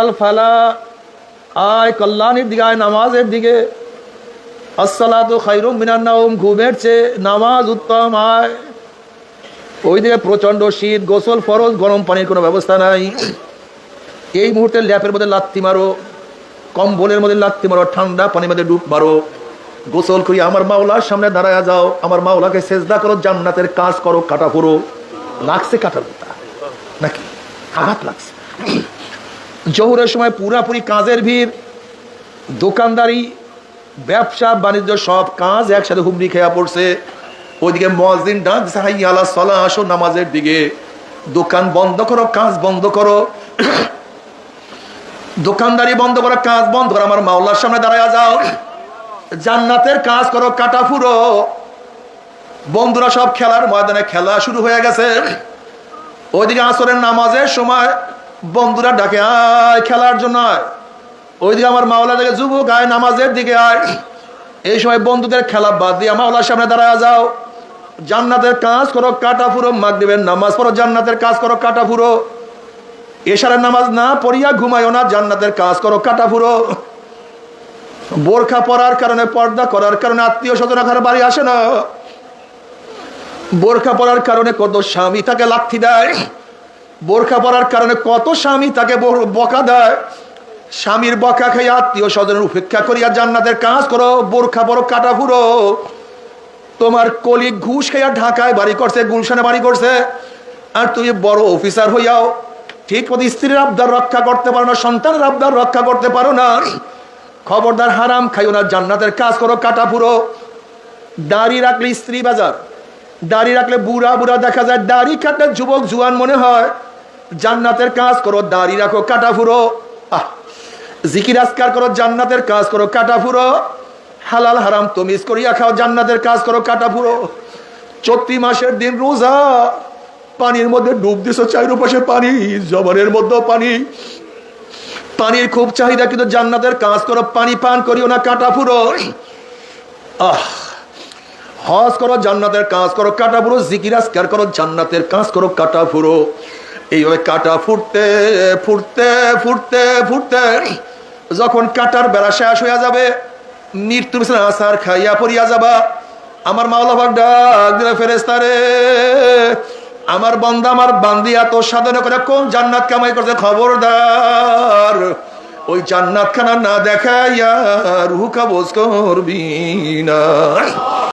আল ফালা আয় কল্যাণের দিকে, আয় নামাজের দিকে। আসসালাতু খাইরুম মিনান নাউম ঘুমের চেয়ে নামাজ আয়। প্রচণ্ড শীত, গোসল ফরজ, গরম পানির কোনো ব্যবস্থা নাই। এই মুহূর্তে ল্যাপের মধ্যে লাত্তি মারো, কম্বলের মধ্যে লাত্তি মারো, ঠান্ডা পানির মধ্যে ডুব মারো। গোসল করি, আমার মাওলার সামনে দাঁড়ায় যাও, আমার মাওলাকে সেজদা করো, জান্নাতের কাজ করো, কাটা করো লাগছে কাটা নাকি? আঘাত লাগছে। জহুরের সময় পুরাপুরি কাজের ভিড় দোকানদারি ব্যবসা বাণিজ্য সব কাজ একসাথে হুমড়ি খেয়া পড়ছে। ওইদিকে মসজিদ ডাক দিছে, হাই আলা সলা আসো নামাজের দিকে। দোকান বন্ধ করো কাজ বন্ধ করো। দোকানদারি বন্ধ করো কাজ বন্ধ করো। আমার মাওলার সামনে দাঁড়ায় যাও। জান্নাতের কাজ করো কাটা ফুরো। বন্ধুরা সব খেলার ময়দানে খেলা শুরু হয়ে গেছে। ওইদিকে আসরের নামাজের সময় বন্ধুরা ডাকে, আয়, খেলার জন্য আয়। ওইদিকে আমার মাওলা থেকে যুবক, আয়, নামাজের দিকে আয়। এই সময় বন্ধুদের খেলা বাদ দিয়ে মাওলার সামনে দাঁড়ায় যাও। জান্নাতের কাজ করো, কাটা ফুরো, মাগ দিবেন নামাজ পড়ো, জান্নাতের কাজ করো, কাটা ফুরো। এশারের নামাজ না পড়িয়া ঘুমায়ও না, জান্নাতের কাজ করো, কাটা ফুরো। বোরখা পরার কারণে, পর্দা করার কারণে আত্মীয় স্বজন বাড়ি আসে না। বোরখা পরার কারণে কত স্বামী তাকে লাথি দেয়। বোরখা পরার কারণে কত স্বামী তাকে বকা দেয়। স্বামীর বকা খেয়ে আত্মীয় স্বজনের উপেক্ষা করিয়া জান্নাতের কাজ করো, বোরখা পরো, কাটা ফুরো তোমার কলিগ ঘুষ খাইয়া ঢাকায় বাড়ি করছে, গুলশানে বাড়ি করছে। আর তুমি বড় অফিসার হইয়াও, ঠিক মতো স্ত্রীর আবদার রক্ষা করতে পারো না, সন্তানের আবদার রক্ষা করতে পারো না। খবরদার হারাম খাইও না, জান্নাতের কাজ করো, কাটা ফুরো দাড়ি রাখলে স্ত্রী বাজার। দাড়ি রাখলে বুড়া বুড়া দেখা যায়, দাড়ি কাটলে যুবক জুয়ান মনে হয়, জান্নাতের কাজ করো, দাড়ি রাখো, কাটা ফুরো। আহ, জিকির আজকার করো, জান্নাতের কাজ করো, কাটা ফুরো। হালাল হারাম তমিজ করিয়া খাও, জান্নাতের কাজ করো, কাটা ফুরো। চৈত্রি মাসের দিন রোজা, পানির মধ্যে ডুব দিছো, চারিপাশে পানি, জবনের মধ্যেও পানি। পানির খুব চাহিদা, কিন্তু জান্নাতের কাজ করো, পানি পান করিও না, কাটা ফুরো। আহ হজ করো, জান্নাতের কাজ করো, কাটা ফুরো জিকির আজকার করো, জান্নাতের কাজ করো, কাটা ফুরো। এইভাবে কাটা ফুটতে ফুটতে ফুটতে ফুটতে, যখন কাটার বেড়া শেষ হইয়া যাবে মৃত্যু আসার খাইয়া পড়িয়া যাবা। আমার মাওলা ভাগ ডাক দিলে ফেরেস্তারে আমার বন্দা, আমার বান্দি, এত সাধনা করে কোন জান্নাত কামাই করছে? খবরদার, ওই জান্নাত খানা না দেখাইয়া রুহু কাবজ করবি না।